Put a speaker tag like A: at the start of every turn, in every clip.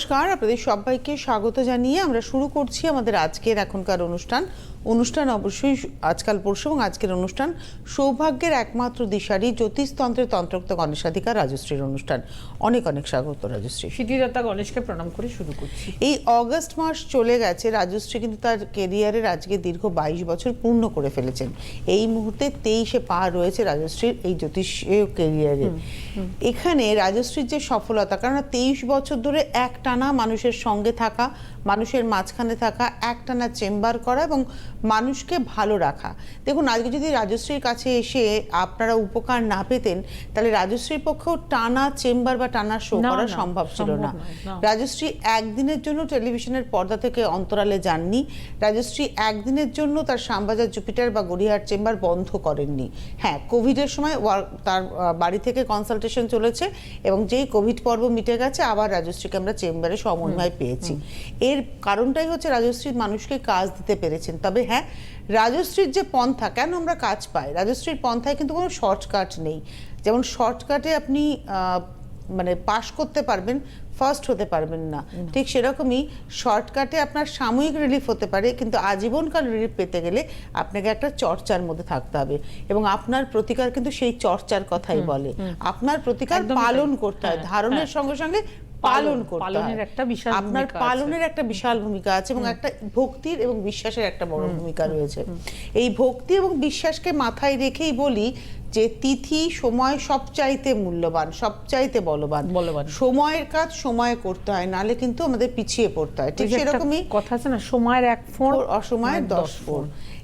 A: নমস্কার আপনাদের সবাইকে স্বাগত জানিয়ে আমরা শুরু করছি আমাদের আজকের এখনকার অনুষ্ঠান। অনুষ্ঠান অবশ্যই আজকাল পরশু এবং আজকের অনুষ্ঠান সৌভাগ্যের একমাত্র দিশারি জ্যোতিষতন্ত্রের তন্ত্রোক্ত গণেশাধিকার রাজশ্রীর অনুষ্ঠান। অনেক অনেক স্বাগত রাজশ্রী।
B: সিদ্ধিদাতা গণেশকে প্রণাম করে শুরু করছি।
A: এই অগস্ট মাস চলে গেছে রাজশ্রী কিন্তু তার কেরিয়ারের আজকে দীর্ঘ বাইশ বছর পূর্ণ করে ফেলেছেন। এই মুহূর্তে তেইশে পা রয়েছে রাজশ্রীর এই জ্যোতিষীয় কেরিয়ারে। এখানে রাজশ্রীর যে সফলতা কারণ তেইশ বছর ধরে একটানা মানুষের সঙ্গে থাকা মানুষের মাঝখানে থাকা একটানা চেম্বার করা এবং মানুষকে ভালো রাখা। দেখুন আজকে যদি রাজশ্রীর কাছে এসে আপনারা উপকার না পেতেন তাহলে রাজশ্রীর পক্ষেও টানা চেম্বার বা টানা শো করা সম্ভব ছিল না। রাজশ্রী একদিনের জন্য টেলিভিশনের পর্দা থেকে অন্তরালে যাননি। রাজশ্রী একদিনের জন্য তার শ্যামবাজার জুপিটার বা গড়িয়াহাট চেম্বার বন্ধ করেননি। হ্যাঁ কোভিডের সময় তার বাড়ি থেকে কনসালটেশন চলেছে এবং যেই কোভিড পর্ব মিটে গেছে আবার রাজশ্রীকে আমরা চেম্বারে সমন্বয় পেয়েছি। এর কারণটাই হচ্ছে রাজশ্রী মানুষকে কাজ দিতে পেরেছেন। তবে হ্যাঁ রাজশ্রীর যে পন্থা কেন আমরা কাজ পাই? রাজশ্রীর পন্থায় কিন্তু কোনো শর্টকাট নেই। যেমন শর্টকাটে আপনি মানে পাশ করতে পারবেন ফার্স্ট হতে পারবেন না। ঠিক সেরকমই শর্টকাটে আপনার সাময়িক রিলিফ হতে পারে কিন্তু আজীবনকাল রিলিফ পেতে গেলে আপনাকে একটা চর্চার মধ্যে থাকতে হবে। এবং আপনার প্রতিকার কিন্তু সেই চর্চার কথাই বলে। আপনার প্রতিকার পালন করতে হয়।
B: হ্যাঁ,
A: ধারণের
B: হ্যাঁ।
A: সঙ্গে সঙ্গে পালন করতে
B: পালনের একটা বিশাল
A: আপনার পালনের একটা বিশাল ভূমিকা আছে এবং একটা ভক্তির এবং বিশ্বাসের একটা বড় ভূমিকা রয়েছে। এই ভক্তি এবং বিশ্বাসকে মাথায় রেখেই বলি যে তিথি সময় সবচাইতে মূল্যবান সবচাইতে বলবান।
B: বলবান।
A: সময়ের কাজ সময়ে করতে হয় নালে কিন্তু আমাদের পিছিয়ে পড়তে হয়। ঠিক সেরকমই
B: কথা আছে না সময়ের এক ফোঁড়
A: ফোর অসময়ের দশ ফোর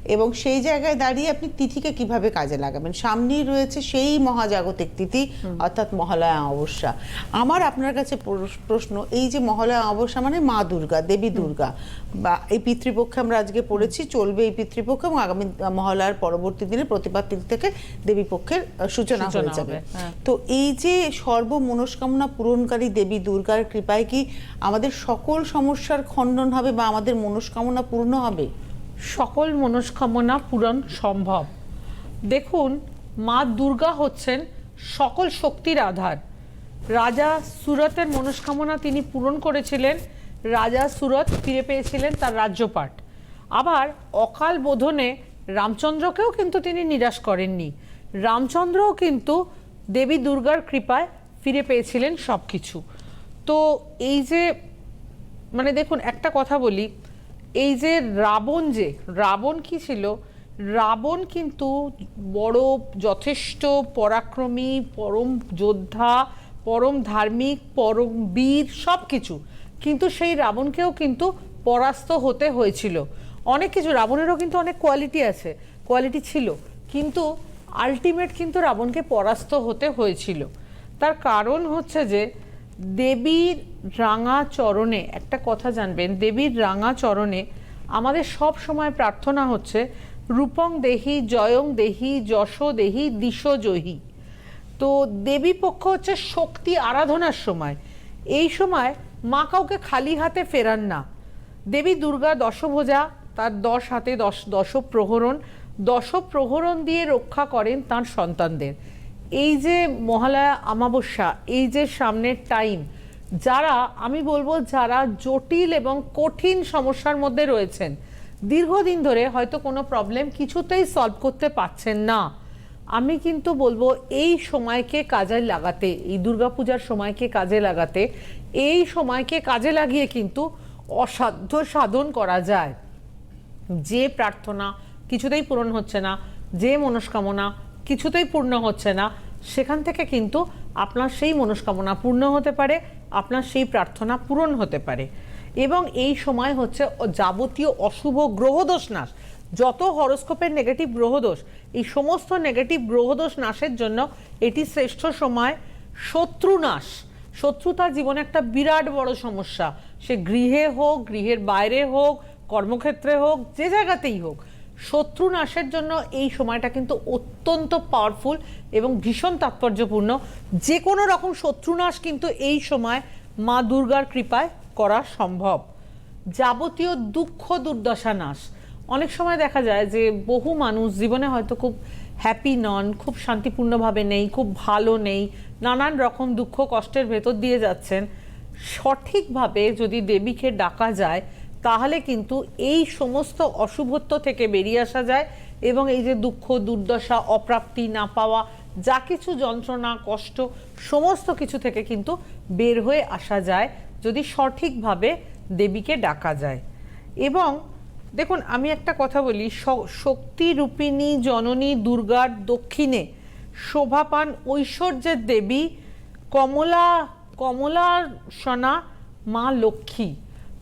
A: এবং সেই জায়গায় দাঁড়িয়ে আপনি তিথিকে কীভাবে কাজে লাগাবেন? সামনেই রয়েছে সেই মহাজাগতিক তিথি অর্থাৎ মহালয়া অবস্যা আমার আপনার কাছে প্রশ- প্রশ্ন এই যে মহালয়া অবস্যা মানে মা দুর্গা দেবী দুর্গা। বা এই পিতৃপক্ষে আমরা আজকে পড়েছি চলবে এই পিতৃপক্ষ এবং আগামী মহালয়ার পরবর্তী দিনে প্রতিপাদ তিথি থেকে দেবী পক্ষের সূচনা হয়ে যাবে।
B: হ্যাঁ।
A: তো এই যে সর্ব মনস্কামনা পূরণকারী দেবী দুর্গার কৃপায় কি আমাদের সকল সমস্যার খণ্ডন হবে বা আমাদের মনস্কামনা পূর্ণ হবে?
B: সকল মনস্কামনা পূরণ সম্ভব। দেখুন, মা দুর্গা হচ্ছেন সকল শক্তির আধার। রাজা সুরতের মনস্কামনা তিনি পূরণ করেছিলেন, রাজা সুরত ফিরে পেয়েছিলেন তার রাজ্যপাট। আবার অকাল বোধনে রামচন্দ্রকেও কিন্তু তিনি নিরাশ করেননি। রামচন্দ্রও কিন্তু দেবী দুর্গার কৃপায় ফিরে পেয়েছিলেন সব কিছু তো এই যে মানে দেখুন, একটা কথা বলি এই যে রাবণ যে, রাবণ কি ছিল? রাবণ কিন্তু বড়, যথেষ্ট পরাক্রমী, পরম যোদ্ধা, পরম ধার্মিক, পরম বীর সব কিছু কিন্তু সেই রাবণকেও কিন্তু পরাস্ত হতে হয়েছিল। অনেক কিছু, রাবণেরও কিন্তু অনেক কোয়ালিটি আছে কোয়ালিটি ছিল। কিন্তু আলটিমেট কিন্তু রাবণকে পরাস্ত হতে হয়েছিল। তার কারণ হচ্ছে যে দেবীর রাঙা চরণে একটা কথা জানবেন, দেবীর রাঙা চরণে আমাদের সব সময় প্রার্থনা হচ্ছে, রূপং দেহি, জয়ং দেহি, যশ দেহি, দিশ জহি। তো দেবী পক্ষ হচ্ছে শক্তি আরাধনার সময়। এই সময় মা কাউকে খালি হাতে ফেরান না। দেবী দুর্গা দশভোজা, তার দশ হাতে দশ দশ প্রহরণ দশ প্রহরণ দিয়ে রক্ষা করেন তার সন্তানদের। এই যে মহালয়া অমাবস্যা, এই যে সামনের টাইম যারা, আমি বলব যারা জটিল এবং কঠিন সমস্যার মধ্যে রয়েছেন, দীর্ঘদিন ধরে হয়তো কোনো প্রবলেম কিছুতেই সলভ করতে পারছেন না। আমি কিন্তু বলব এই সময়কে কাজে লাগাতে, এই দুর্গাপূজার সময়কে কাজে লাগাতে, এই সময়কে কাজে লাগিয়ে কিন্তু অসাধ্য সাধন করা যায়। যে প্রার্থনা কিছুতেই পূরণ হচ্ছে না, যে মনস্কামনা কিছুতেই পূর্ণ হচ্ছে না। সেখান থেকে কিন্তু আপনার সেই মনস্কামনা পূর্ণ হতে পারে, আপনার সেই প্রার্থনা পূরণ হতে পারে। এবং এই সময় হচ্ছে যাবতীয় অশুভ গ্রহদোষ নাশ। যত হরস্কোপের নেগেটিভ গ্রহদোষ, এই সমস্ত নেগেটিভ গ্রহদোষ নাশের জন্য এটি শ্রেষ্ঠ সময় শত্রু নাশ। শত্রু তার জীবনে একটা বিরাট বড় সমস্যা। সে গৃহে হোক, গৃহের বাইরে হোক, কর্মক্ষেত্রে হোক, যে জায়গাতেই হোক শত্রু নাশের জন্য এই সময়টা কিন্তু অত্যন্ত পাওয়ারফুল এবং ভীষণ তাৎপর্যপূর্ণ। যে কোনো রকম শত্রু নাশ কিন্তু এই সময় মা দুর্গার কৃপায় করা সম্ভব। যাবতীয় দুঃখ দুর্দশা নাশ। অনেক সময় দেখা যায় যে বহু মানুষ জীবনে হয়তো খুব হ্যাপি নন, খুব শান্তিপূর্ণভাবে নেই, খুব ভালো নেই, নানান রকম দুঃখ কষ্টের ভেতর দিয়ে যাচ্ছেন। সঠিকভাবে যদি দেবীকে ডাকা যায় তাহলে কিন্তু এই সমস্ত অশুভত্ব থেকে বেরিয়ে আসা যায় এবং এই যে দুঃখ, দুর্দশা, অপ্রাপ্তি, না পাওয়া, যা কিছু যন্ত্রণা, কষ্ট, সমস্ত কিছু থেকে কিন্তু বের হয়ে আসা যায় যদি সঠিকভাবে দেবীকে ডাকা যায়। এবং দেখুন, আমি একটা কথা বলি শক্তি রূপিণী, জননী, দুর্গার দক্ষিণে শোভা পান ঐশ্বর্যের দেবী কমলা কমলা সোনা মা লক্ষ্মী।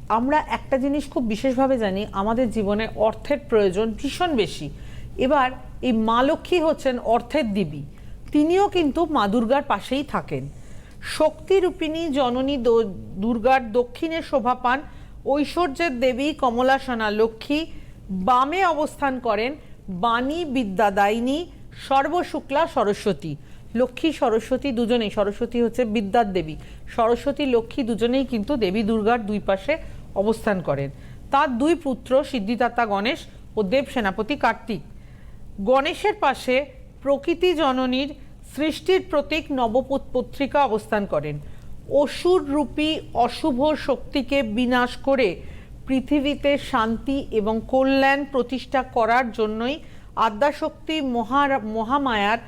B: আমরা একটা জিনিস খুব বিশেষভাবে জানি, আমাদের জীবনে অর্থের প্রয়োজন ভীষণ বেশি। এবার এই মা লক্ষ্মী হচ্ছেন অর্থের দেবী। তিনিও কিন্তু মা দুর্গার পাশেই থাকেন। শক্তিরূপিণী জননী দুর্গার দক্ষিণে শোভা পান ঐশ্বর্যের দেবী কমলাসনা লক্ষ্মী। বামে অবস্থান করেন বাণী বিদ্যাদায়িনী, সর্বশুক্লা সরস্বতী। লক্ষ্মী, সরস্বতী দুজনেই। সরস্বতী হচ্ছে বিদ্যার দেবী। সরস্বতী, লক্ষ্মী দুজনেই কিন্তু দেবী দুর্গার দুই পাশে অবস্থান করেন। তার দুই পুত্র সিদ্ধিদাতা গণেশ ও দেব সেনাপতি কার্তিক। গণেশের পাশে প্রকৃতি জননীর সৃষ্টির প্রতীক নবপত পত্রিকা অবস্থান করেন। অসুর রূপী অশুভ শক্তিকে বিনাশ করে পৃথিবীতে শান্তি এবং কল্যাণ প্রতিষ্ঠা করার জন্যই আদ্যাশক্তি মহা, মহামায়ার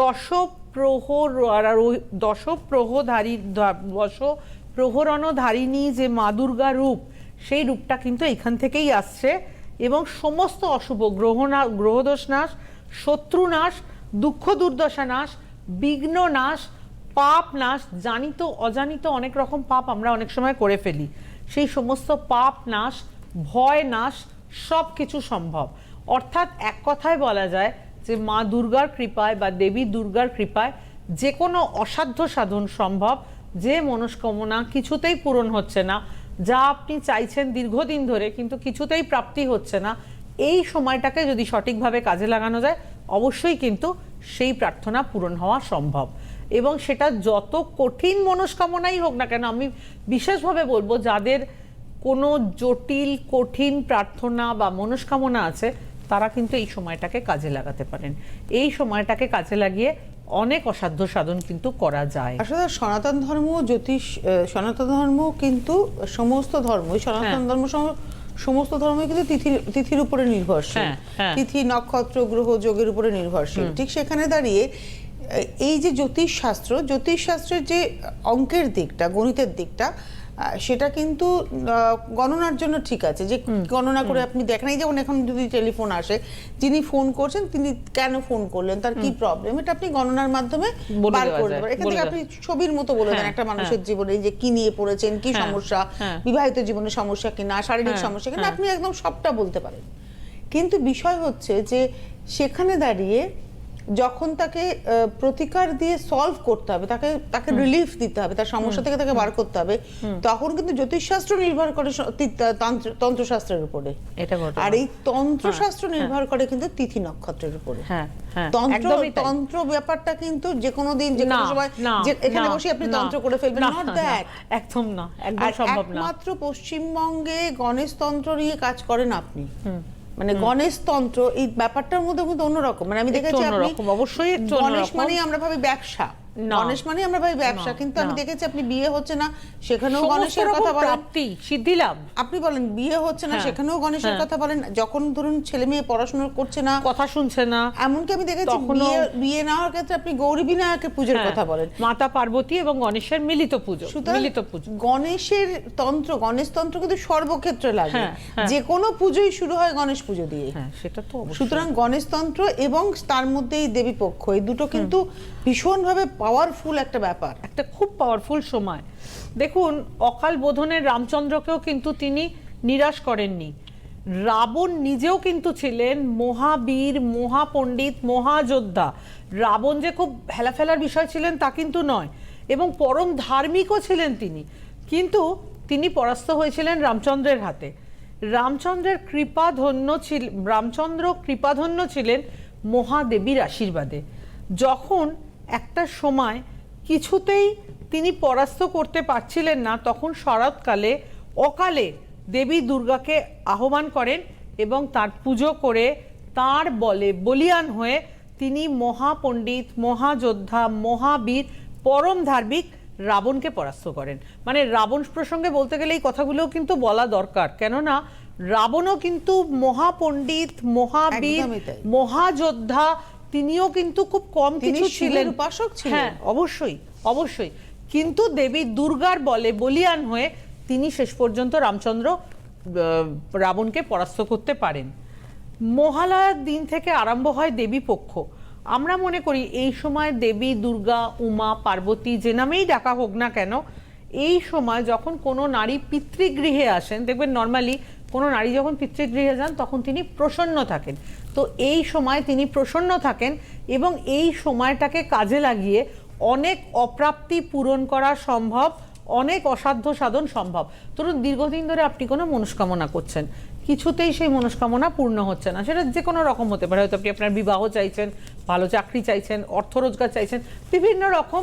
B: দশ প্রহর দশ প্রহধারী দশ প্রহরণধারিণী যে মা দুর্গা রূপ, সেই রূপটা কিন্তু এখান থেকেই আসছে এবং সমস্ত অশুভ গ্রহণা গ্রহদোষ নাশ, শত্রু নাশ, দুঃখ দুর্দশা নাশ, বিঘ্ন নাশ, পাপ নাশ, জানিত, অজানিত অনেক রকম পাপ আমরা অনেক সময় করে ফেলি। সেই সমস্ত পাপ নাশ, ভয় নাশ সব কিছু সম্ভব। অর্থাৎ এক কথায় বলা যায় যে মা দুর্গার কৃপায় বা দেবী দুর্গার কৃপায় যে কোনো অসাধ্য সাধন সম্ভব, যে মনস্কামনা কিছুতেই পূরণ হচ্ছে না, যা আপনি চাইছেন দীর্ঘদিন ধরে কিন্তু কিছুতেই প্রাপ্তি হচ্ছে না, এই সময়টাকে যদি সঠিকভাবে কাজে লাগানো যায়, অবশ্যই কিন্তু সেই প্রার্থনা পূরণ হওয়া সম্ভব। এবং সেটা যত কঠিন মনস্কামনাই হোক না কেন, আমি বিশেষভাবে বলব, যাদের কোনো জটিল, কঠিন প্রার্থনা বা মনস্কামনা আছে তারা কিন্তু এই সময়টাকে কাজে লাগাতে পারেন। এই সময়টাকে কাজে লাগিয়ে অনেক অসাধ্য সাধন কিন্তু করা যায়।
A: আসলে সনাতন ধর্ম জ্যোতিষ সনাতন ধর্ম কিন্তু সমস্ত ধর্মই সনাতন
B: হ্যাঁ।
A: ধর্ম সম- সমস্ত ধর্মই কিন্তু তিথির তিথির উপরে নির্ভরশীল।
B: হ্যাঁ, হ্যাঁ।
A: তিথি নক্ষত্র গ্রহ যোগের উপরে নির্ভরশীল। ঠিক সেখানে দাঁড়িয়ে এই যে জ্যোতিষ শাস্ত্র জ্যোতিষ শাস্ত্রের যে অঙ্কের দিকটা গণিতের দিকটা সেটা কিন্তু গণনার জন্য ঠিক আছে। যে গণনা করে আপনি দেখেন এই যেমন এখন যদি টেলিফোন আসে যিনি ফোন করছেন তিনি কেন ফোন করলেন তার কি প্রবলেম এটা আপনি গণনার মাধ্যমে বার করে দেবেন। এখান থেকে আপনি ছবির মতো বলে দেন
B: হ্যাঁ,
A: একটা মানুষের
B: হ্যাঁ।
A: জীবনে যে কি নিয়ে পড়েছেন কি
B: হ্যাঁ,
A: সমস্যা। বিবাহিত জীবনে সমস্যা কিনা শারীরিক
B: হ্যাঁ,
A: সমস্যা কিনা। আপনি একদম সবটা বলতে পারেন। কিন্তু বিষয় হচ্ছে যে সেখানে দাঁড়িয়ে যখন তাকে প্রতিকার দিয়ে সলভ করতে হবে তাকে তাকে রিলিফ দিতে হবে তার সমস্যা থেকে তাকে বার করতে হবে তখন কিন্তু জ্যোতিষশাস্ত্র নির্ভর করে তন্ত্রশাস্ত্রের উপরে। আর এই তন্ত্রশাস্ত্র নির্ভর করে কিন্তু তিথি নক্ষত্রের উপরে।
B: হ্যাঁ হ্যাঁ
A: তন্ত্র তন্ত্র ব্যাপারটা কিন্তু যে কোনো দিন যে কোনো সময় এখানে বসে আপনি তন্ত্র করে ফেলবেন নট দ্যাট
B: একদম না একদম সম্ভব না।
A: একমাত্র পশ্চিমবঙ্গে গণেশ তন্ত্র নিয়ে কাজ করেন আপনি। মানে গণেশ তন্ত্র এই ব্যাপারটার মধ্যে কিন্তু অন্যরকম। মানে আমি দেখেছি
B: অন্যরকম, অবশ্যই
A: গণেশ
B: মানেই
A: মানে আমরা ভাবি ব্যবসা। গণেশ মানে আমরা ভাবি ব্যবসা কিন্তু আমি দেখেছি আপনি বিয়ে হচ্ছে না সেখানেও গণেশের কথা বলেন।
B: প্রাপ্তি সিদ্ধি লাভ।
A: আপনি বলেন বিয়ে হচ্ছে না
B: হ্যাঁ,
A: সেখানেও গণেশের
B: হ্যাঁ।
A: কথা বলেন যখন ধরুন ছেলে মেয়ে পড়াশোনা করছে না
B: কথা শুনছে না
A: এমনকি আমি দেখেছি বিয়ে বিয়ে না হওয়ার ক্ষেত্রে আপনি গৌরী বিনায়কের পুজোর
B: হ্যাঁ,
A: কথা বলেন।
B: মাতা পার্বতী এবং গণেশের মিলিত পুজো মিলিত পুজো।
A: গণেশের তন্ত্র গণেশ তন্ত্র কিন্তু সর্বক্ষেত্রে লাগে। যে কোনো পুজোই শুরু হয় গণেশ পুজো দিয়ে।
B: হ্যাঁ সেটা তো
A: সুতরাং গণেশ তন্ত্র এবং তার মধ্যে এই দেবী পক্ষ এই দুটো কিন্তু ভীষণভাবে পাওয়ারফুল একটা ব্যাপার,
B: একটা খুব পাওয়ারফুল সময়। দেখুন, অকাল বোধনের রামচন্দ্রকেও কিন্তু তিনি নিরাশ করেননি। রাবণ নিজেও কিন্তু ছিলেন মহাবীর, মহাপণ্ডিত, মহাযোদ্ধা। রাবণ যে খুব হেলাফেলার বিষয় ছিলেন তা কিন্তু নয়, এবং পরম ধার্মিকও ছিলেন তিনি। কিন্তু তিনি পরাস্ত হয়েছিলেন রামচন্দ্রের হাতে। রামচন্দ্রের কৃপাধন্য ছিল, রামচন্দ্র কৃপাধন্য ছিলেন মহাদেবীর আশীর্বাদে। যখন একটা সময় কিছুতেই তিনি পরাস্ত করতে পারছিলেন না। তখন শরৎকালে অকালে দেবী দুর্গাকে আহ্বান করেন এবং তার পুজো করে তার বলে বলিয়ান হয়ে তিনি মহাপণ্ডিত মহাযোদ্ধা মহাবীর পরম ধার্মিক রাবণকে পরাস্ত করেন। মানে রাবণ প্রসঙ্গে বলতে গেলে এই কথাগুলোও কিন্তু বলা দরকার। কেননা রাবণও কিন্তু মহাপণ্ডিত মহাবীর মহাযোদ্ধা তিনিও কিন্তু খুব কম কিছু ছিলেন।
A: উপাসক ছিলেন।
B: হ্যাঁ। অবশ্যই অবশ্যই। কিন্তু দেবী দুর্গার বলে বলিয়ান হয়ে তিনি শেষ পর্যন্ত রামচন্দ্র রাবণকে পরাস্ত করতে পারেন। মহালয়ার দিন থেকে আরম্ভ হয় দেবী পক্ষ। আমরা মনে করি এই সময় দেবী দুর্গা উমা পার্বতী যে নামেই ডাকা হোক না কেন এই সময় যখন কোনো নারী পিতৃগৃহে আসেন দেখবেন নর্মালি কোনো নারী যখন পিতৃগৃহে যান তখন তিনি প্রসন্ন থাকেন। তো এই সময় তিনি প্রসন্ন থাকেন এবং এই সময়টাকে কাজে লাগিয়ে অনেক অপ্রাপ্তি পূরণ করা সম্ভব, অনেক অসাধ্য সাধন সম্ভব। ধরুন, দীর্ঘদিন ধরে আপনি কোনো মনস্কামনা করছেন, কিছুতেই সেই মনস্কামনা পূর্ণ হচ্ছে না। সেটা যে কোনো রকম হতে পারে। হয়তো আপনি আপনার বিবাহ চাইছেন, ভালো চাকরি চাইছেন, অর্থ রোজগার চাইছেন, বিভিন্ন রকম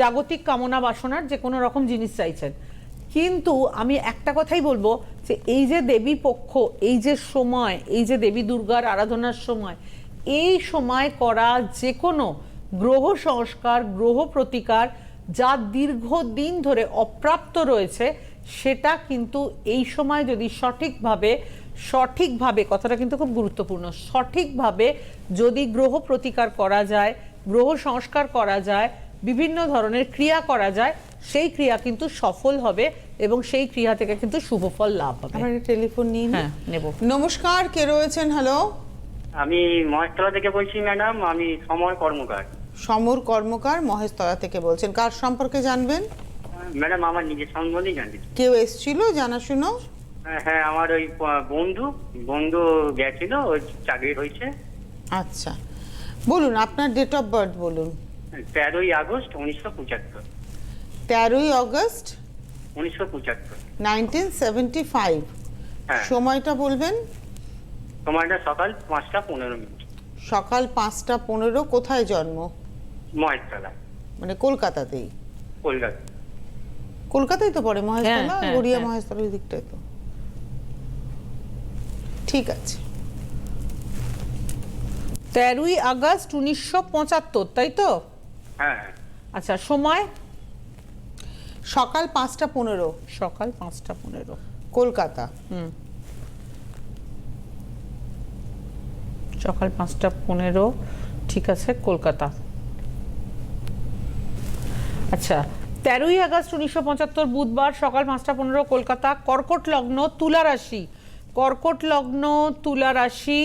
B: জাগতিক কামনা বাসনার যে কোনো রকম জিনিস চাইছেন। কিন্তু আমি একটা কথাই বলব যে এই যে দেবী পক্ষ, এই যে সময়, এই যে দেবী দুর্গার আরাধনার সময়, এই সময় করা যে কোনো গ্রহ সংস্কার, গ্রহ প্রতিকার যা দীর্ঘদিন ধরে অপ্রাপ্ত রয়েছে, সেটা কিন্তু এই সময় যদি সঠিকভাবে সঠিকভাবে, কথাটা কিন্তু খুব গুরুত্বপূর্ণ, সঠিকভাবে যদি গ্রহ প্রতিকার করা যায়, গ্রহ সংস্কার করা যায় বিভিন্ন ধরনের ক্রিয়া করা যায় সেই ক্রিয়া কিন্তু সফল হবে এবং সেই ক্রিয়া থেকে কিন্তু শুভ ফল লাভ হবে।
A: আমার টেলিফোন নিয়ে নিই।
B: হ্যাঁ নেব।
A: নমস্কার কে রয়েছেন? হ্যালো
C: আমি মহেশতলা থেকে বলছি ম্যাডাম। আমি সময় কর্মকার।
A: সমর কর্মকার মহেশতলা থেকে বলছেন। কার সম্পর্কে জানবেন?
C: ম্যাডাম আমার নিজের সম্বন্ধেই জানতে চাই।
A: কেউ এসছিল? জানাশুনো।
C: হ্যাঁ আমার ওই বন্ধু। বন্ধু গেছিল ওই চাকরি হয়েছে।
A: আচ্ছা। বলুন আপনার ডেট অফ বার্থ বলুন।
C: তেরোই আগস্ট উনিশশো পঁচাত্তর।
A: তেরোই অগস্ট
C: উনিশশো পঁচাত্তর।
A: Nineteen seventy five.
C: হ্যাঁ।
A: সময়টা বলবেন?
C: সময়টা সকাল পাঁচটা পনেরো মিনিট।
A: সকাল পাঁচটা পনেরো কোথায় জন্ম?
C: মহেশতলা।
A: মানে কলকাতাতেই?
C: কলকাতা।
A: কলকাতায় তো পড়ে মহেশতলা?
B: হ্যাঁ,
A: গড়িয়া
B: হ্যাঁ।
A: মহেশতলা ওই দিকটায় তো। ঠিক আছে।
B: তেরোই আগস্ট উনিশশো পঁচাত্তর তাই তো?
C: হ্যাঁ।
B: আচ্ছা সময়?
A: সকাল পাঁচটা পনেরো।
B: সকাল পাঁচটা পনেরো।
A: কলকাতা।
B: হুম। সকাল পাঁচটা পনেরো ঠিক আছে কলকাতা। আচ্ছা তেরোই আগস্ট উনিশশো পঁচাত্তর বুধবার সকাল পাঁচটা পনেরো কলকাতা কর্কট লগ্ন তুলা রাশি। কর্কট লগ্ন তুলা রাশি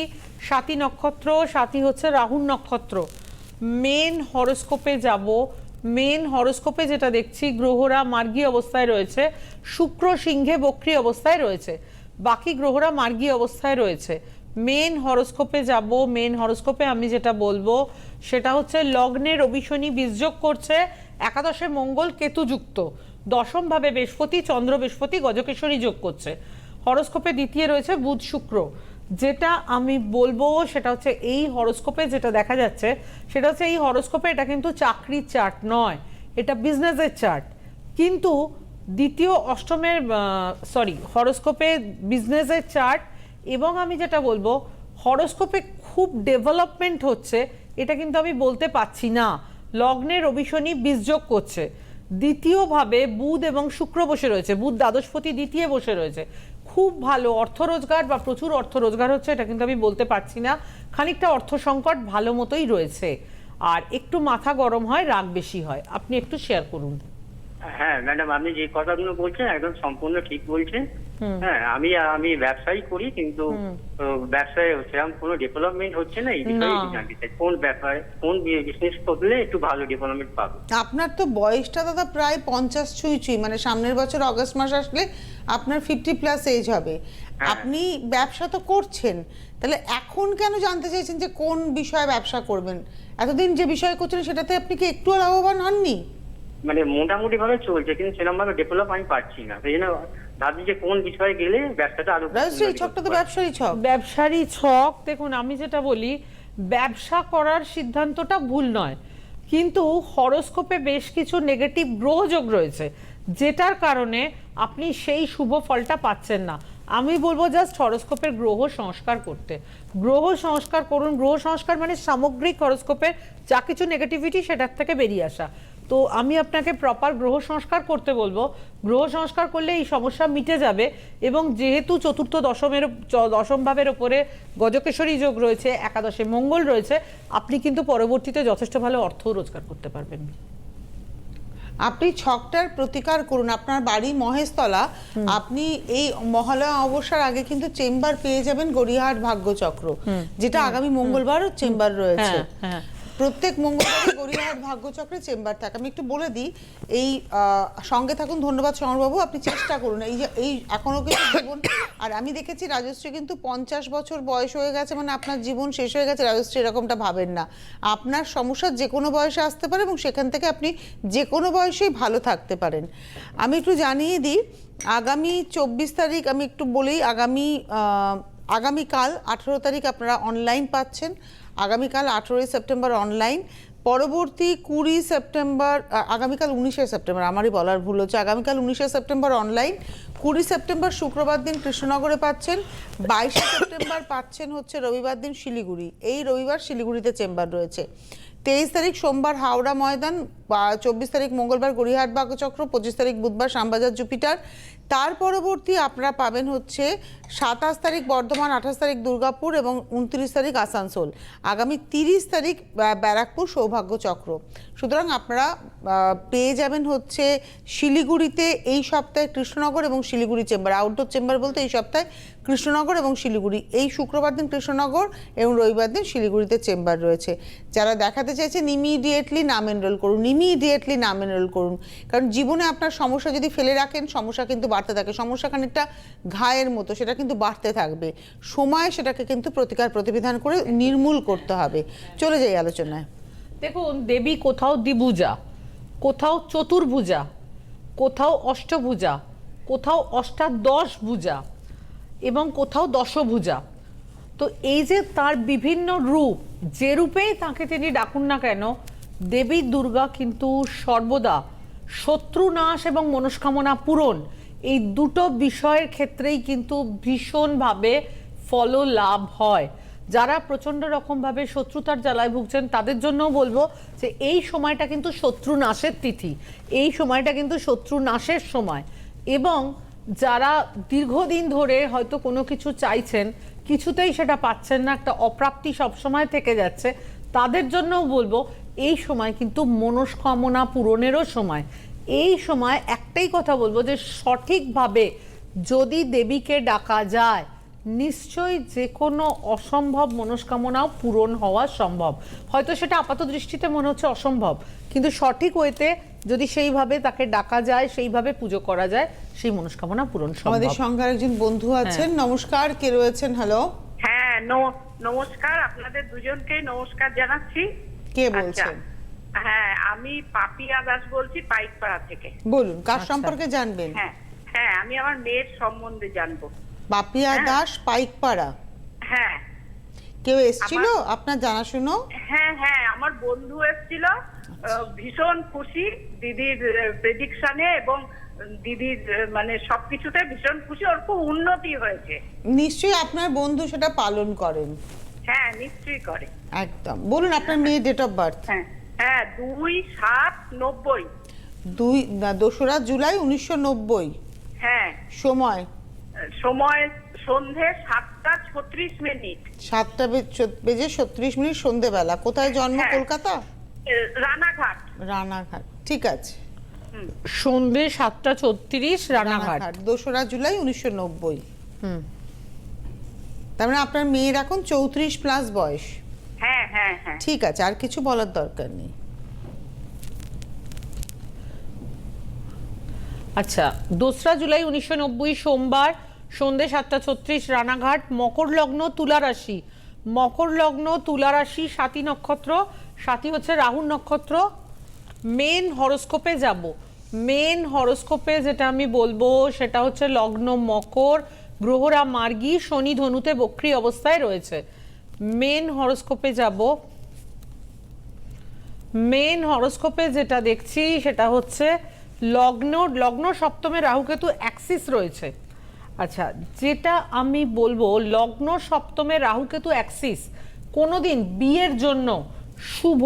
B: সাতী নক্ষত্র সাতী হচ্ছে রাহুর নক্ষত্র। মেন হরোস্কোপে যাব। মেন হরোস্কোপে যেটা দেখছি, গ্রহরা মার্গী অবস্থায় রয়েছে, শুক্র সিংহে বক্রী অবস্থায় রয়েছে, বাকি গ্রহরা মার্গী অবস্থায় রয়েছে। মেন হরোস্কোপে যাব, মেন হরোস্কোপে আমি যেটা বলব, সেটা হচ্ছে লগ্নে রবি শনি বীজযোগ করছে, একাদশে মঙ্গল কেতুযুক্ত দশম ভাবে বৃহস্পতি, চন্দ্র বৃহস্পতি গজকেশ্বরী যোগ করছে। হরোস্কোপে দ্বিতীয় রয়েছে বুধ শুক্র। যেটা আমি বলব সেটা হচ্ছে এই হরোস্কোপে যেটা দেখা যাচ্ছে, সেটা হচ্ছে এই হরোস্কোপে এটা কিন্তু চাকরির চার্ট নয়, এটা বিজনেসের চার্ট। কিন্তু দ্বিতীয় অষ্টমের সরি হরোস্কোপে বিজনেসের চার্ট এবং আমি যেটা বলব, হরোস্কোপে খুব ডেভেলপমেন্ট হচ্ছে, এটা কিন্তু আমি বলতে পাচ্ছি না। লগ্নে রবি শনি বীজযোগ করছে। দ্বিতীয়ভাবে বুধ এবং শুক্র বসে রয়েছে, বুধ দ্বাদশপতি দ্বিতীয় বসে রয়েছে। খুব ভালো অর্থ রোজগার বা প্রচুর অর্থ রোজগার হচ্ছে, এটা কিন্তু আমি বলতে পারছি না। খানিকটা অর্থ সংকট ভালো মতোই রয়েছে। আর একটু মাথা গরম হয়, রাগ বেশি হয়। আপনি একটু শেয়ার করুন।
C: হ্যাঁ ম্যাডাম আপনি যে কথাগুলো বলছেন, একদম সম্পূর্ণ ঠিক বলছেন। হ্যাঁ আমি আমি ব্যবসায়ী করি কিন্তু ব্যবসায় সেরকম কোনো ডেভেলপমেন্ট হচ্ছে না এই বিষয়ে জানতে চাই। কোন ব্যাপারে কোন বিজনেস করলে একটু ভালো ডেভেলপমেন্ট পাবো?
A: আপনার তো বয়সটা দাদা প্রায় পঞ্চাশ ছুঁই ছুঁই মানে সামনের বছর অগস্ট মাস আসলে আপনার ফিফটি প্লাস এজ হবে। আপনি ব্যবসা তো করছেন তাহলে এখন কেন জানতে চাইছেন যে কোন বিষয়ে ব্যবসা করবেন? এতদিন যে বিষয়ে করছেন সেটাতে আপনি কি একটু লাভবান হননি?
C: মানে মোটামুটি ভাবে চলছে কিন্তু সেরকম ভাবে ডেভেলপ আমি পাচ্ছি না। সেই জন্য ভাবছি যে কোন বিষয়ে গেলে ব্যবসাটা আরও
A: রাজশ্রী ছকটা তো ব্যবসারই ছক।
B: ব্যবসারই ছক দেখুন আমি যেটা বলি ব্যবসা করার সিদ্ধান্তটা ভুল নয় কিন্তু হরোস্কোপে বেশ কিছু নেগেটিভ গ্রহযোগ রয়েছে যেটার কারণে আপনি সেই শুভ ফলটা পাচ্ছেন না। আমি বলব জাস্ট হরোস্কোপের গ্রহ সংস্কার করতে। গ্রহ সংস্কার করুন গ্রহ সংস্কার মানে সামগ্রিক হরোস্কোপের যা কিছু নেগেটিভিটি সেটার থেকে বেরিয়ে আসা। তো আমি আপনাকে প্রপার গ্রহ সংস্কার করতে বলব। গ্রহ সংস্কার করলে এই সমস্যা মিটে যাবে এবং যেহেতু চতুর্থ দশমের চ- দশম ভাবের ওপরে গজকেশ্বরী যোগ রয়েছে একাদশে মঙ্গল রয়েছে আপনি কিন্তু পরবর্তীতে যথেষ্ট ভালো অর্থ রোজগার করতে পারবেন।
A: আপনি ছকটার প্রতিকার করুন। আপনার বাড়ি মহেশতলা আপনি এই মহালয়া অবসর আগে কিন্তু চেম্বার পেয়ে যাবেন গড়িয়াহাট ভাগ্যচক্র যেটা আগামী মঙ্গলবারও চেম্বার রয়েছে।
B: হ্যাঁ, হ্যাঁ।
A: প্রত্যেক মঙ্গলবার গড়িয়াহাট ভাগ্যচক্রে চেম্বার থাকে। আমি একটু বলে দিই, এই সঙ্গে থাকুন, ধন্যবাদ সমরবাবু আপনি চেষ্টা করুন। এই যে, এই এখনও কিন্তু জীবন, আর আমি দেখেছি রাজশ্রী কিন্তু পঞ্চাশ বছর বয়স হয়ে গেছে মানে আপনার জীবন শেষ হয়ে গেছে, রাজশ্রী এরকমটা ভাবেন না। আপনার সমস্যা যে কোনো বয়সে আসতে পারে এবং সেখান থেকে আপনি যে কোনো বয়সেই ভালো থাকতে পারেন। আমি একটু জানিয়ে দিই, আগামী চব্বিশ তারিখ, আমি একটু বলি আগামী আগামীকাল আঠেরো তারিখ আপনারা অনলাইন পাচ্ছেন। আগামীকাল আঠেরোই সেপ্টেম্বর অনলাইন পরবর্তী কুড়ি সেপ্টেম্বর আগামীকাল উনিশে সেপ্টেম্বর, আমারই বলার ভুল হচ্ছে, আগামীকাল উনিশে সেপ্টেম্বর অনলাইন কুড়ি সেপ্টেম্বর শুক্রবার দিন কৃষ্ণনগরে পাচ্ছেন, বাইশে সেপ্টেম্বর পাচ্ছেন হচ্ছে রবিবার দিন শিলিগুড়ি, এই রবিবার শিলিগুড়িতে চেম্বার রয়েছে। তেইশ তারিখ সোমবার হাওড়া ময়দান চব্বিশ তারিখ মঙ্গলবার গড়িয়াহাট বাগচক্র পঁচিশ তারিখ বুধবার শ্যামবাজার জুপিটার। তার পরবর্তী আপনারা পাবেন হচ্ছে সাতাশ তারিখ বর্ধমান, আঠাশ তারিখ দুর্গাপুর এবং উনত্রিশ তারিখ আসানসোল। আগামী তিরিশ তারিখ ব্যারাকপুর সৌভাগ্য চক্র সুতরাং আপনারা পেয়ে যাবেন হচ্ছে শিলিগুড়িতে এই সপ্তাহে কৃষ্ণনগর এবং শিলিগুড়ি চেম্বার আউটডোর চেম্বার বলতে এই সপ্তাহে কৃষ্ণনগর এবং শিলিগুড়ি। এই শুক্রবার দিন কৃষ্ণনগর এবং রবিবার দিন শিলিগুড়িতে চেম্বার রয়েছে। যারা দেখাতে চাইছেন ইমিডিয়েটলি নাম এনরোল করুন ইমিডিয়েটলি নাম এনরোল করুন। কারণ জীবনে আপনার সমস্যা যদি ফেলে রাখেন, সমস্যা কিন্তু বাড়তে থাকে। সমস্যা খানিকটা ঘায়ের মতো, সেটা কিন্তু বাড়তে থাকবে। সময় সেটাকে কিন্তু প্রতিকার প্রতিবিধান করে নির্মূল করতে হবে। চলে যাই আলোচনায়।
B: দেখুন, দেবী কোথাও দ্বিভুজা, কোথাও চতুর্ভুজা, কোথাও অষ্টভুজা, কোথাও অষ্টাদশ ভুজা এবং কোথাও দশভুজা। তো এই যে তার বিভিন্ন রূপ, যে রূপেই তাকে তিনি ডাকুন না কেন, দেবী দুর্গা কিন্তু সর্বদা শত্রু নাশ এবং মনস্কামনা পূরণ এই দুটো বিষয়ের ক্ষেত্রেই কিন্তু ভীষণভাবে ফল লাভ হয়। যারা প্রচণ্ড রকমভাবে শত্রুতার জ্বালায় ভুগছেন, তাদের জন্যও বলব যে এই সময়টা কিন্তু শত্রু নাশের তিথি। এই সময়টা কিন্তু শত্রু নাশের সময়। এবং যারা দীর্ঘদিন ধরে হয়তো কোনো কিছু চাইছেন, কিছুতেই সেটা পাচ্ছেন না, একটা অপ্রাপ্তি সবসময় থেকে যাচ্ছে, তাদের জন্যও বলব, এই সময় কিন্তু মনস্কামনা পূরণেরও সময়। এই সময় একটাই কথা বলব যে সঠিকভাবে যদি দেবীকে ডাকা যায় নিশ্চয়ই যে কোনো অসম্ভব মনস্কামনাও পূরণ হওয়া সম্ভব। হয়তো সেটা আপাত দৃষ্টিতে মনে হচ্ছে অসম্ভব কিন্তু সঠিক ওয়েতে যদি সেইভাবে তাকে ডাকা যায় সেইভাবে পুজো করা যায় সেই মনস্কামনা পূরণ
A: আমাদের
B: সম্ভব
A: সঙ্গে একজন বন্ধু আছেন। নমস্কার কে রয়েছেন? হ্যালো
D: হ্যাঁ নমস্কার আপনাদের দুজনকেই নমস্কার জানাচ্ছি।
A: কে
D: আচ্ছা,
A: বলছেন
D: হ্যাঁ আমি পাপিয়া দাস বলছি পাইকপাড়া থেকে।
A: বলুন কার
B: আচ্ছা।
A: সম্পর্কে জানবেন?
D: হ্যাঁ হ্যাঁ আমি আমার মেয়ের সম্বন্ধে জানব।
A: পাপিয়া
D: হ্যাঁ।
A: দাস পাইকপাড়া।
D: হ্যাঁ।
A: কেউ এসেছিল? আপনার জানাশুনো?
D: হ্যাঁ হ্যাঁ আমার বন্ধু এসেছিল। ভীষণ খুশি দিদির প্রেডিকশনে এবং দিদির মানে সবকিছুতে ভীষণ খুশি। ওর খুব উন্নতি হয়েছে।
A: নিশ্চয়ই আপনার বন্ধু সেটা পালন করেন।
D: হ্যাঁ নিশ্চয়ই করে।
A: একদম। বলুন আপনার মেয়ের ডেট অফ বার্থ
D: হ্যাঁ হ্যাঁ দুই সাত নব্বই।
A: দুই দোসরা জুলাই উনিশশো নব্বই।
D: হ্যাঁ।
A: সময়?
D: সময় সন্ধে সাতটা ছত্রিশ মিনিট।
A: সাতটা বেজে ছত্রিশ মিনিট সন্ধেবেলা। কোথায় জন্ম?
D: হ্যাঁ।
A: কলকাতা?
D: রানাঘাট।
A: রানাঘাট। ঠিক আছে।
B: সন্ধে সাতটা ছত্রিশ রানাঘাট।
A: দোসরা জুলাই উনিশশো নব্বই। তার মানে আপনার মেয়ের এখন চৌত্রিশ প্লাস বয়স।
D: হ্যাঁ হ্যাঁ হ্যাঁ।
A: ঠিক আছে আর কিছু বলার দরকার নেই।
B: আচ্ছা দোসরা জুলাই উনিশশো নব্বই সোমবার সন্ধে সাতটা ছত্রিশ, রানাঘাট, মকর লগ্ন, তুলা রাশি। মকর লগ্ন, তুলা রাশি সাতী নক্ষত্র সাথী হচ্ছে রাহুর নক্ষত্র। মেন হরোস্কোপে যাব। মেন হরোস্কোপে যেটা আমি বলব, সেটা হচ্ছে লগ্ন, মকর, গ্রহরা, মার্গী, শনি, ধনুতে বক্রী অবস্থায় রয়েছে। মেন হরোস্কোপে যাব। মেন হরোস্কোপে যেটা দেখছি, সেটা হচ্ছে লগ্ন লগ্ন সপ্তমে রাহুকেতু অ্যাক্সিস রয়েছে। আচ্ছা যেটা আমি বলব, লগ্ন সপ্তমে রাহুকেতু অ্যাক্সিস কোনোদিন বিয়ের জন্য শুভ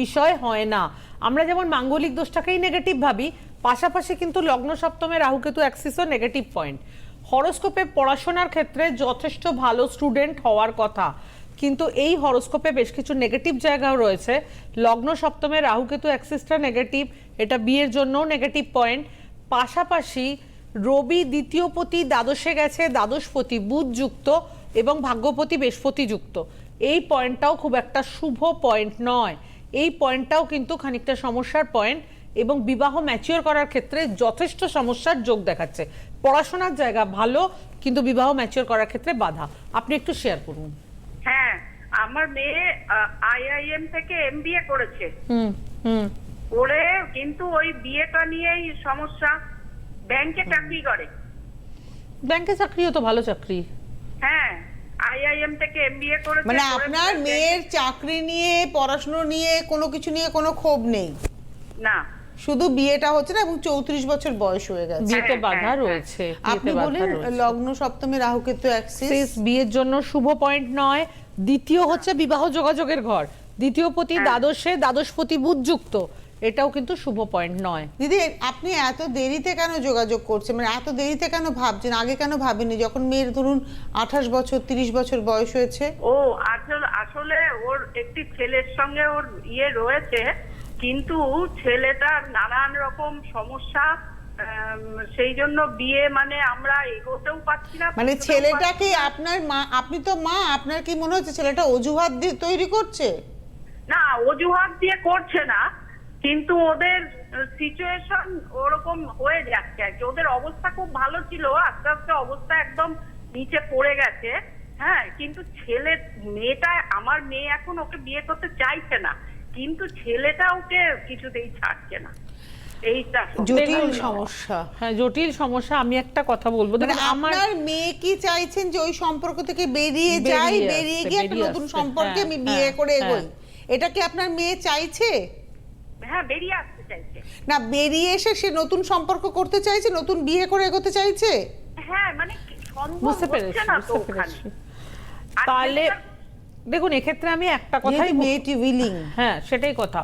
B: বিষয় হয় না। আমরা যেমন মাঙ্গলিক দোষটাকেই নেগেটিভ ভাবি, পাশাপাশি কিন্তু লগ্ন সপ্তমে রাহুকেতু অ্যাক্সিসও নেগেটিভ পয়েন্ট হরস্কোপে পড়াশোনার ক্ষেত্রে যথেষ্ট ভালো স্টুডেন্ট হওয়ার কথা, কিন্তু এই হরস্কোপে বেশ কিছু নেগেটিভ জায়গাও রয়েছে। লগ্ন সপ্তমে রাহুকেতু অ্যাক্সিসটা নেগেটিভ এটা বিয়ের জন্যও নেগেটিভ পয়েন্ট পাশাপাশি রবি দ্বিতীয়পতি দ্বাদশে গেছে দ্বাদশপতি বুধ যুক্ত এবং ভাগ্যপতি বৃহস্পতি যুক্ত। এই পয়েন্টটাও খুব একটা শুভ পয়েন্ট নয়। এই পয়েন্টটাও কিন্তু খানিকটা সমস্যার পয়েন্ট এবং বিবাহ ম্যাচিওর করার ক্ষেত্রে যথেষ্ট সমস্যার যোগ দেখাচ্ছে। পড়াশোনার জায়গা ভালো কিন্তু বিবাহ ম্যাচিওর করার ক্ষেত্রে বাধা। আপনি একটু শেয়ার করুন।
D: হ্যাঁ আমার মেয়ে আইআইএম থেকে এমবিএ করেছে।
B: হুম হুম।
D: করে কিন্তু ওই বিয়েটা নিয়েই সমস্যা। ব্যাংকে চাকরি করে।
B: ব্যাংকে চাকরিও তো ভালো চাকরি।
D: হ্যাঁ আইআইএম থেকে এমবিএ করেছে
A: মানে আপনার মেয়ের চাকরি নিয়ে পড়াশুনো নিয়ে কোনো কিছু নিয়ে কোনো ক্ষোভ নেই?
D: না।
A: শুধু বিয়েটা হচ্ছে না এবং চৌত্রিশ বছর বয়স হয়ে গেছে।
B: বিয়েতে
D: হ্যাঁ,
B: বাধা
D: হ্যাঁ,
B: রয়েছে
A: আপনি বলেন। লগ্ন সপ্তমী রাহুকেতু অ্যাক্সিস।
B: সিস বিয়ের জন্য শুভ পয়েন্ট নয় দ্বিতীয় হচ্ছে বিবাহ যোগাযোগের ঘর। দ্বিতীয় পতি দ্বাদশে দ্বাদশপতি বুধ যুক্ত। এটাও কিন্তু শুভ পয়েন্ট নয়।
A: দিদি আপনি এত দেরিতে কেন যোগাযোগ করছেন? মানে এত দেরিতে কেন ভাবছেন? আগে কেন ভাবেনি যখন মেয়ের ধরুন আঠাশ বছর তিরিশ বছর বয়স হয়েছে।
D: ও আসলে আসলে ওর একটি ছেলের সঙ্গে ওর ইয়ে রয়েছে কিন্তু ছেলেটার নানান রকম সমস্যা সেই জন্য বিয়ে মানে আমরা এগোতেও পারছি না
A: মানে ছেলেটাকে আপনার মা আপনি তো মা আপনার কি মনে হচ্ছে ছেলেটা অজুহাত দিয়ে তৈরি করছে?
D: না অজুহাত দিয়ে করছে না। কিন্তু ওদের সিচুয়েশন ওরকম হয়ে যাচ্ছে আর কি। ওদের অবস্থা খুব ভালো ছিল আস্তে আস্তে অবস্থা একদম নিচে পড়ে গেছে। হ্যাঁ কিন্তু ছেলে মেয়েটা আমার মেয়ে এখন ওকে বিয়ে করতে চাইছে না কিন্তু ছেলেটা ওকে কিছুতেই ছাড়ছে না।
A: জটিল সমস্যা।
B: হ্যাঁ জটিল সমস্যা আমি একটা কথা বলব।
A: মানে
B: আমার
A: আপনার মেয়ে কি চাইছেন যে ওই সম্পর্ক থেকে বেরিয়ে যাই বেরিয়ে গিয়ে একটা নতুন সম্পর্কে
B: হ্যাঁ,
A: আমি বিয়ে
B: হ্যাঁ,
A: করে এগোই।
B: হ্যাঁ।
A: এটা কি আপনার মেয়ে চাইছে?
D: হ্যাঁ বেরিয়ে আসতে চাইছে।
A: না বেরিয়ে এসে সে নতুন সম্পর্ক করতে চাইছে নতুন বিয়ে করে এগোতে চাইছে?
D: হ্যাঁ মানে
B: বুঝতে পেরেছি বুঝতে তাহলে দেখুন এক্ষেত্রে আমি একটা কথাই
A: মেয়েটি উইলিং
B: হ্যাঁ সেটাই কথা।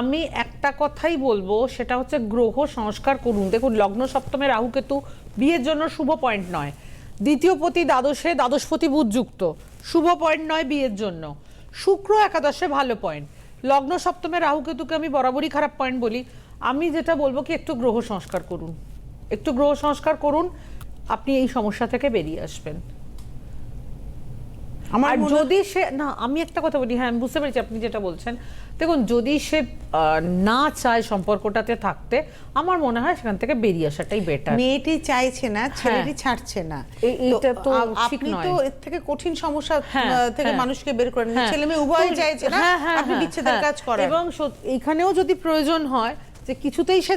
B: আমি একটা কথাই বলব সেটা হচ্ছে গ্রহ সংস্কার করুন। দেখুন লগ্ন সপ্তমে রাহু কেতু বিয়ের জন্য শুভ পয়েন্ট নয়। দ্বিতীয় পতি দ্বাদশে দ্বাদশপতি বুধ যুক্ত। শুভ পয়েন্ট নয় বিয়ের জন্য। শুক্র একাদশে ভালো পয়েন্ট লগ্ন সপ্তমে রাহুকেতুকে আমি বরাবরই খারাপ পয়েন্ট বলি। আমি যেটা বলব কি, একটু গ্রহ সংস্কার করুন। একটু গ্রহ সংস্কার করুন। আপনি এই সমস্যা থেকে বেরিয়ে আসবেন।
A: আমার
B: যদি সে না আমি একটা কথা বলি হ্যাঁ আমি বুঝতে পেরেছি আপনি যেটা বলছেন দেখুন যদি সে না চায় সম্পর্কটাতে থাকতে আমার মনে হয় সেখান থেকে বেরিয়ে আসাটাই বেটার
A: মেয়েটি চাইছে না ছেলেটি ছাড়ছে না
B: এইটা তো
A: আপনি
B: নয়।
A: তো এর থেকে কঠিন সমস্যা
B: হ্যাঁ,
A: আহ, থেকে
B: হ্যাঁ।
A: মানুষকে বের করে নিন
B: হ্যাঁ।
A: ছেলে মেয়ে উভয় চাইছে না
B: হ্যাঁ, হ্যাঁ,
A: আপনি
B: হ্যাঁ,
A: বিচ্ছেদের
B: হ্যাঁ।
A: কাজ করেন
B: এবং এইখানেও যদি প্রয়োজন হয় যে কিছুতেই সে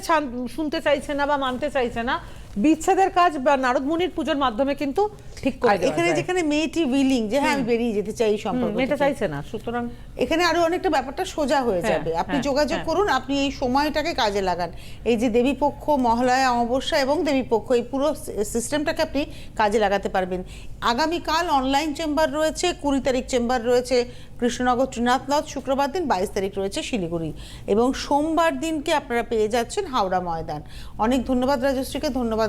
B: শুনতে চাইছে না বা মানতে চাইছে না বিচ্ছেদের কাজ বা নারদ মুনির পুজোর মাধ্যমে কিন্তু ঠিক করে
A: এখানে যেখানে মেয়েটি উইলিং যে হ্যাঁ আমি বেরিয়ে যেতে চাই এই সম্পর্ক
B: মেয়েটা চাইছে না সুতরাং
A: এখানে আরও অনেকটা ব্যাপারটা সোজা হয়ে
B: হ্যাঁ,
A: যাবে। আপনি
B: হ্যাঁ,
A: যোগাযোগ
B: হ্যাঁ।
A: করুন আপনি এই সময়টাকে কাজে লাগান। এই যে দেবীপক্ষ মহালয়া অমাবস্যা এবং দেবীপক্ষ এই পুরো সিস্টেমটাকে আপনি কাজে লাগাতে পারবেন। আগামীকাল অনলাইন চেম্বার রয়েছে কুড়ি তারিখ চেম্বার রয়েছে কৃষ্ণনগর ত্রিনাথনাথ শুক্রবার দিন বাইশ তারিখ রয়েছে শিলিগুড়ি। এবং সোমবার দিনকে আপনারা পেয়ে যাচ্ছেন হাওড়া ময়দান। অনেক ধন্যবাদ রাজশ্রীকে ধন্যবাদ